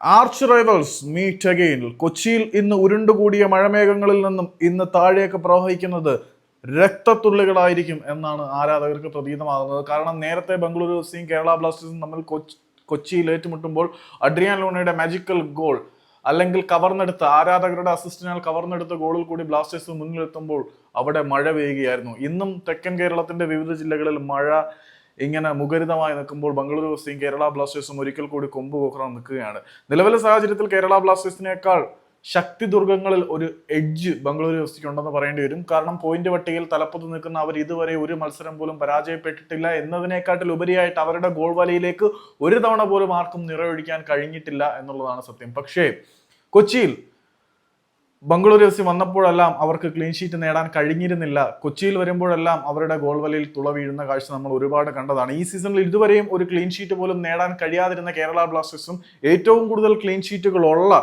Arch rivals meet again കൊച്ചിയിൽ ഇന്ന് ഉരുണ്ടുകൂടിയ മഴമേഘങ്ങളിൽ നിന്നും ഇന്ന് താഴേക്ക് പ്രവഹിക്കുന്നത് രക്തത്തുള്ളികളായിരിക്കും എന്നാണ് ആരാധകർക്ക് പ്രതീതമാകുന്നത്. കാരണം നേരത്തെ ബംഗളൂരു എഫ്സിയും കേരള ബ്ലാസ്റ്റേഴ്സും തമ്മിൽ കൊച്ചി കൊച്ചിയിൽ ഏറ്റുമുട്ടുമ്പോൾ അഡ്രിയാൻ ലോണയുടെ മാജിക്കൽ ഗോൾ അല്ലെങ്കിൽ കവർന്നെടുത്ത ആരാധകരുടെ അസിസ്റ്റിനാൽ കവർന്നെടുത്ത ഗോളിൽ കൂടി ബ്ലാസ്റ്റേഴ്സ് മുന്നിലെത്തുമ്പോൾ അവിടെ മഴ പെയ്യുകയായിരുന്നു. ഇന്നും തെക്കൻ കേരളത്തിന്റെ വിവിധ ജില്ലകളിൽ മഴ ഇങ്ങനെ മുഖരിതമായി നിൽക്കുമ്പോൾ ബംഗളൂരു എഫ് സിയും കേരള ബ്ലാസ്റ്റേഴ്സും ഒരിക്കൽ കൂടി കൊമ്പ് കോക്കണം നിൽക്കുകയാണ്. നിലവിലെ സാഹചര്യത്തിൽ കേരള ബ്ലാസ്റ്റേഴ്സിനേക്കാൾ ശക്തി ദുർഗങ്ങളിൽ ഒരു എഡ്ജ് ബംഗളൂരു എഫ് സിക്ക് ഉണ്ടെന്ന് പറയേണ്ടി വരും. കാരണം പോയിന്റ് പട്ടികയിൽ തലപ്പത്ത് നിൽക്കുന്ന അവർ ഇതുവരെ ഒരു മത്സരം പോലും പരാജയപ്പെട്ടിട്ടില്ല എന്നതിനേക്കാട്ടിൽ ഉപരിയായിട്ട് അവരുടെ ഗോൾ വലയിലേക്ക് ഒരു തവണ പോലും ആർക്കും നിറയൊഴിക്കാൻ കഴിഞ്ഞിട്ടില്ല എന്നുള്ളതാണ് സത്യം. പക്ഷേ കൊച്ചിയിൽ ബംഗളൂരു എഫ് സി വന്നപ്പോഴെല്ലാം അവർക്ക് ക്ലീൻ ഷീറ്റ് നേടാൻ കഴിഞ്ഞിരുന്നില്ല. കൊച്ചിയിൽ വരുമ്പോഴെല്ലാം അവരുടെ ഗോൾ വലയിൽ തുള വീഴുന്ന കാഴ്ച നമ്മൾ ഒരുപാട് കണ്ടതാണ്. ഈ സീസണിൽ ഇതുവരെയും ഒരു ക്ലീൻ ഷീറ്റ് പോലും നേടാൻ കഴിയാതിരുന്ന കേരള ബ്ലാസ്റ്റേഴ്സും ഏറ്റവും കൂടുതൽ ക്ലീൻ ഷീറ്റുകളുള്ള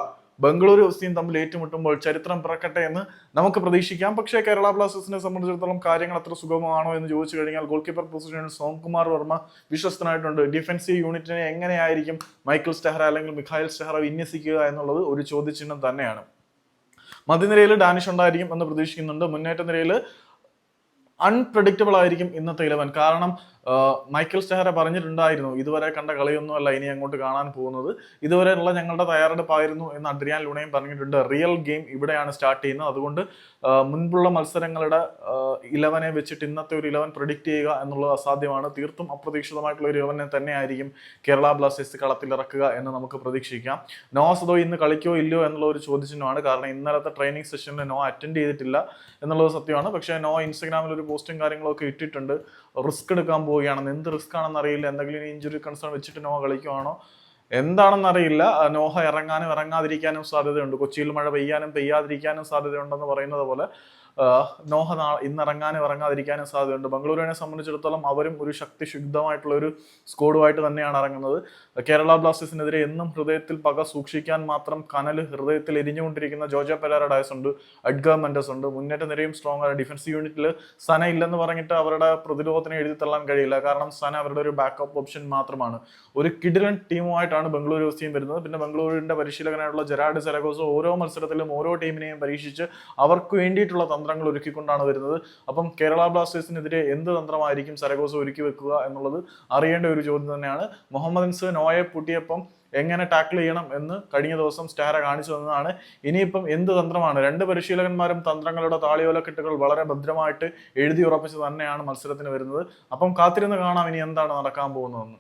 ബംഗളൂരു എഫ് സിയും തമ്മിൽ ഏറ്റുമുട്ടുമ്പോൾ ചരിത്രം പിറക്കട്ടെ എന്ന് നമുക്ക് പ്രതീക്ഷിക്കാം. പക്ഷേ കേരള ബ്ലാസ്റ്റേഴ്സിനെ സംബന്ധിച്ചിടത്തോളം കാര്യങ്ങൾ അത്ര സുഗമമാണോ എന്ന് ചോദിച്ചു കഴിഞ്ഞാൽ ഗോൾ കീപ്പർ പൊസിഷനിൽ സോംകുമാർ വർമ്മ വിശ്വസ്തനായിട്ടുണ്ട്. ഡിഫൻസീവ് യൂണിറ്റിനെ എങ്ങനെയായിരിക്കും മൈക്കിൾ സ്റ്റെഹ്റ അല്ലെങ്കിൽ മിഖായൽ സ്റ്റെഹ്റ വിന്യസിക്കുക എന്നുള്ളത് ഒരു ചോദ്യചിഹ്നം തന്നെയാണ്. മധ്യനിരയിൽ ഡാനിഷ് ഉണ്ടായിരിക്കും എന്ന് പ്രതീക്ഷിക്കുന്നുണ്ട്. മുന്നേറ്റ നിരയിൽ അൺപ്രഡിക്റ്റബിൾ ആയിരിക്കും ഇന്നത്തെ ഇലവൻ കാരണം ആ, മൈക്കൽ സ്റ്റെഹറെ പറഞ്ഞിട്ടുണ്ടായിരുന്നു ഇതുവരെ കണ്ട കളിയൊന്നുമല്ല ഇനി അങ്ങോട്ട് കാണാൻ പോകുന്നത്. ഇതുവരെയുള്ള ഞങ്ങളുടെ തയ്യാറെടുപ്പായിരുന്നു എന്ന് അഡ്രിയാൻ ലൂണയും പറഞ്ഞിട്ടുണ്ട്. റിയൽ ഗെയിം ഇവിടെയാണ് സ്റ്റാർട്ട് ചെയ്യുന്നത്. അതുകൊണ്ട് മുൻപുള്ള മത്സരങ്ങളുടെ ഇലവനെ വെച്ചിട്ട് ഇന്നത്തെ ഒരു ഇലവൻ പ്രൊഡിക്റ്റ് ചെയ്യുക എന്നുള്ളത് അസാധ്യമാണ്. തീർത്തും അപ്രതീക്ഷിതമായിട്ടുള്ള ഒരു ഇലവനെ തന്നെയായിരിക്കും കേരള ബ്ലാസ്റ്റേഴ്സ് കളത്തിലിറക്കുക എന്ന് നമുക്ക് പ്രതീക്ഷിക്കാം. നോ സദോ ഇന്ന് കളിക്കോ ഇല്ലയോ എന്നുള്ള ഒരു ചോദ്യചിഹ്നമാണ്. കാരണം ഇന്നലത്തെ ട്രെയിനിങ് സെഷനിൽ നോ അറ്റൻഡ് ചെയ്തിട്ടില്ല എന്നുള്ളത് സത്യമാണ്. പക്ഷേ നോ ഇൻസ്റ്റഗ്രാമിൽ ഒരു പോസ്റ്റും കാര്യങ്ങളൊക്കെ ഇട്ടിട്ടുണ്ട്. റിസ്ക് എടുക്കാൻ പോവുകയാണെന്ന് എന്ത് റിസ്ക് ആണെന്ന് അറിയില്ല. എന്തെങ്കിലും ഇഞ്ചുറി കൺസേൺ വെച്ചിട്ട് നോഹ കളിക്കുവാണോ? എന്താണെന്ന് അറിയില്ല. നോഹ ഇറങ്ങാനും ഇറങ്ങാതിരിക്കാനും സാധ്യതയുണ്ട്. കൊച്ചിയിൽ മഴ പെയ്യാനും പെയ്യാതിരിക്കാനും സാധ്യതയുണ്ടെന്ന് പറയുന്നത് പോലെ നോഹ നാ ഇന്ന് ഇറങ്ങാനും ഇറങ്ങാതിരിക്കാനും സാധ്യതയുണ്ട്. ബംഗളൂരുവിനെ സംബന്ധിച്ചിടത്തോളം അവരും ഒരു ശക്തി ശുദ്ധമായിട്ടുള്ള ഒരു സ്കോഡുമായിട്ട് തന്നെയാണ് ഇറങ്ങുന്നത്. കേരള ബ്ലാസ്റ്റേഴ്സിനെതിരെ എന്നും ഹൃദയത്തിൽ പക സൂക്ഷിക്കാൻ മാത്രം കനൽ ഹൃദയത്തിൽ എരിഞ്ഞുകൊണ്ടിരിക്കുന്ന ജോജ പെലാരഡായസ് ഉണ്ട് അഡ്ഗർ മെൻഡസ് ഉണ്ട്. മുന്നേറ്റ നിരയും സ്ട്രോങ് ആണ്. ഡിഫൻസ് യൂണിറ്റിൽ സന ഇല്ലെന്ന് പറഞ്ഞിട്ട് അവരുടെ പ്രതിരോധത്തിന് എഴുതി തള്ളാൻ കഴിയില്ല. കാരണം സന അവരുടെ ഒരു ബാക്കപ്പ് ഓപ്ഷൻ മാത്രമാണ്. ഒരു കിഡിലൻ ടീമുമായിട്ടാണ് ബംഗളൂരു എഫ് വരുന്നത്. പിന്നെ ബംഗളൂരുവിന്റെ പരിശീലകനായിട്ടുള്ള ജെറാഡ് സെലഗോസ് ഓരോ മത്സരത്തിലും ഓരോ ടീമിനെയും പരീക്ഷിച്ച് അവർക്ക് വേണ്ടിയിട്ടുള്ള തന്ത്രങ്ങൾ ഒരുക്കിക്കൊണ്ടാണ് വരുന്നത്. അപ്പം കേരള ബ്ലാസ്റ്റേഴ്സിനെതിരെ എന്ത് തന്ത്രമായിരിക്കും സരഗോസ ഒരുക്കി വെക്കുക എന്നുള്ളത് അറിയേണ്ട ഒരു ചോദ്യം തന്നെയാണ്. മുഹമ്മദ് ഇൻസ് നോയെ പൂട്ടിയപ്പം എങ്ങനെ ടാക്കിൾ ചെയ്യണം എന്ന് കഴിഞ്ഞ ദിവസം സ്റ്റാര കാണിച്ചു തന്നതാണ്. ഇനിയിപ്പം എന്ത് തന്ത്രമാണ്? രണ്ട് പരിശീലകന്മാരും തന്ത്രങ്ങളുടെ താളിയോലക്കെട്ടുകൾ വളരെ ഭദ്രമായിട്ട് എഴുതി ഉറപ്പിച്ച് തന്നെയാണ് മത്സരത്തിന് വരുന്നത്. അപ്പം കാത്തിരുന്ന് കാണാം ഇനി എന്താണ് നടക്കാൻ പോകുന്നതെന്ന്.